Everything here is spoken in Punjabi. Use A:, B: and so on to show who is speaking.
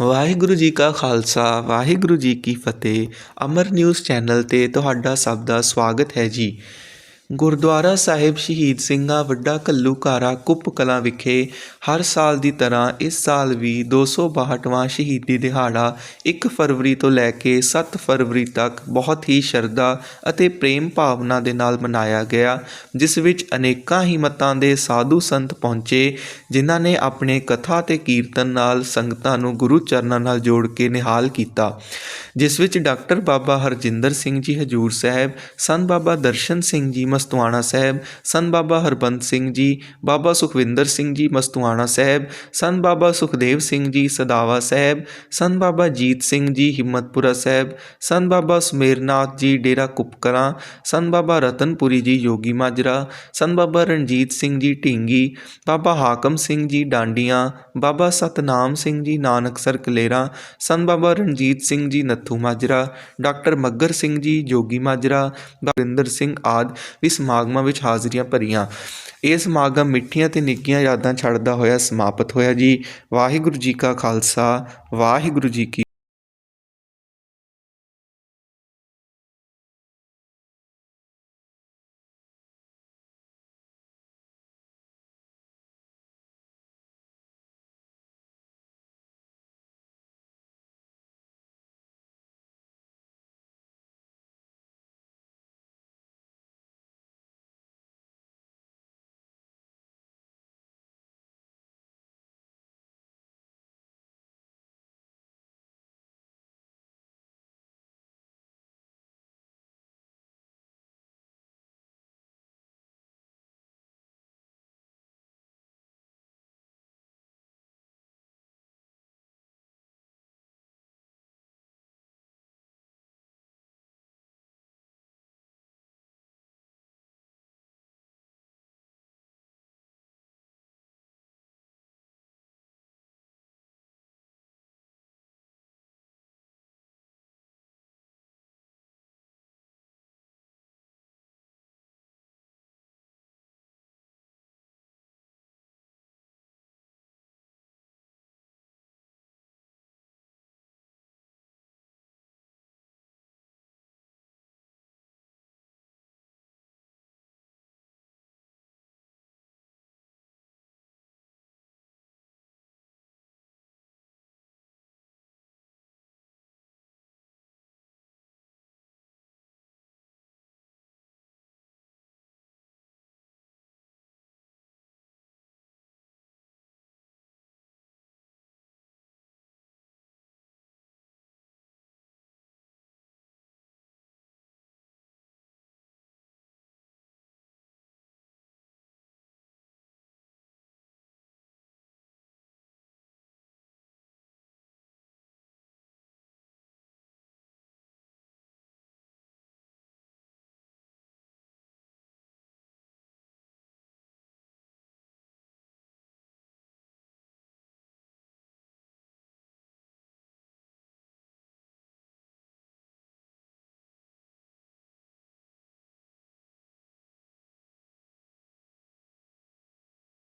A: ਵਾਹਿਗੁਰੂ ਜੀ ਕਾ ਖਾਲਸਾ, ਵਾਹਿਗੁਰੂ ਜੀ ਕੀ ਫਤਿਹ। ਅਮਰ ਨਿਊਜ਼ ਚੈਨਲ ਤੇ ਤੁਹਾਡਾ ਸਭ ਦਾ ਸਵਾਗਤ ਹੈ ਜੀ। ਗੁਰਦੁਆਰਾ ਸਾਹਿਬ ਸ਼ਹੀਦ ਸਿੰਘਾਂ ਵੱਡਾ ਘੱਲੂਘਾਰਾ ਕੁੱਪ ਕਲਾਂ ਵਿਖੇ ਹਰ ਸਾਲ ਦੀ ਤਰ੍ਹਾਂ ਇਸ ਸਾਲ ਵੀ 262ਵਾਂ ਸ਼ਹੀਦੀ ਦਿਹਾੜਾ 1 ਫਰਵਰੀ ਤੋਂ ਲੈ ਕੇ 7 ਫਰਵਰੀ ਤੱਕ ਬਹੁਤ ਹੀ ਸ਼ਰਧਾ ਅਤੇ ਪ੍ਰੇਮ ਭਾਵਨਾ ਦੇ ਨਾਲ ਮਨਾਇਆ ਗਿਆ, ਜਿਸ ਵਿੱਚ ਅਨੇਕਾਂ ਹੀ ਮਤਾਂ ਦੇ ਸਾਧੂ ਸੰਤ ਪਹੁੰਚੇ, ਜਿਨ੍ਹਾਂ ਨੇ ਆਪਣੇ ਕਥਾ ਤੇ ਕੀਰਤਨ ਨਾਲ ਸੰਗਤਾਂ ਨੂੰ ਗੁਰੂ ਚਰਨਾਂ ਨਾਲ ਜੋੜ ਕੇ ਨਿਹਾਲ ਕੀਤਾ। ਜਿਸ ਵਿੱਚ ਡਾਕਟਰ ਬਾਬਾ ਹਰਜਿੰਦਰ ਸਿੰਘ ਜੀ ਹਜੂਰ ਸਾਹਿਬ, ਸੰਤ ਬਾਬਾ ਦਰਸ਼ਨ ਸਿੰਘ ਜੀ ਮਸਤੂਆਣਾ ਸਾਹਿਬ ਸੰਤ ਬਾਬਾ ਹਰਬੰਸ ਸਿੰਘ ਜੀ ਬਾਬਾ ਸੁਖਵਿੰਦਰ ਸਿੰਘ ਜੀ ਮਸਤੂਆਣਾ ਸਾਹਿਬ ਸੰਤ ਬਾਬਾ ਸੁਖਦੇਵ ਸਿੰਘ ਜੀ ਸਦਾਵਾ ਸਾਹਿਬ ਸੰਤ ਬਾਬਾ ਜੀਤ ਸਿੰਘ ਜੀ ਹਿੰਮਤਪੁਰਾ ਸਾਹਿਬ ਸੰਤ ਬਾਬਾ ਸੁਮੇਰਨਾਥ ਜੀ ਡੇਰਾ ਕੁਪਕਰਾਂ ਸੰਤ ਬਾਬਾ ਰਤਨਪੁਰੀ ਜੀ ਯੋਗੀ ਮਾਜਰਾ ਸੰਤ ਬਾਬਾ ਰਣਜੀਤ ਸਿੰਘ ਜੀ ਢੀਂਗੀ ਬਾਬਾ ਹਾਕਮ ਸਿੰਘ ਜੀ ਡਾਂਡੀਆਂ ਬਾਬਾ ਸਤਨਾਮ ਸਿੰਘ ਜੀ ਨਾਨਕਸਰ ਕਲੇਰਾ ਸੰਤ ਬਾਬਾ ਰਣਜੀਤ ਸਿੰਘ ਜੀ ਨੱਥੂ ਮਾਜਰਾ ਡਾਕਟਰ ਮੱਗਰ ਸਿੰਘ ਜੀ ਜੋਗੀ ਮਾਜਰਾ ਬਰਿੰਦਰ ਸਿੰਘ ਆਦ ਵੀ ਸਮਾਗਮਾਂ ਵਿੱਚ ਹਾਜ਼ਰੀਆਂ ਭਰੀਆਂ। ਇਹ ਸਮਾਗਮ ਮਿੱਠੀਆਂ ਤੇ ਨਿੱਕੀਆਂ ਯਾਦਾਂ ਛੱਡਦਾ ਹੋਇਆ ਸਮਾਪਤ ਹੋਇਆ ਜੀ। ਵਾਹਿਗੁਰੂ ਜੀ ਕਾ ਖਾਲਸਾ, ਵਾਹਿਗੁਰੂ ਜੀ ਕੀ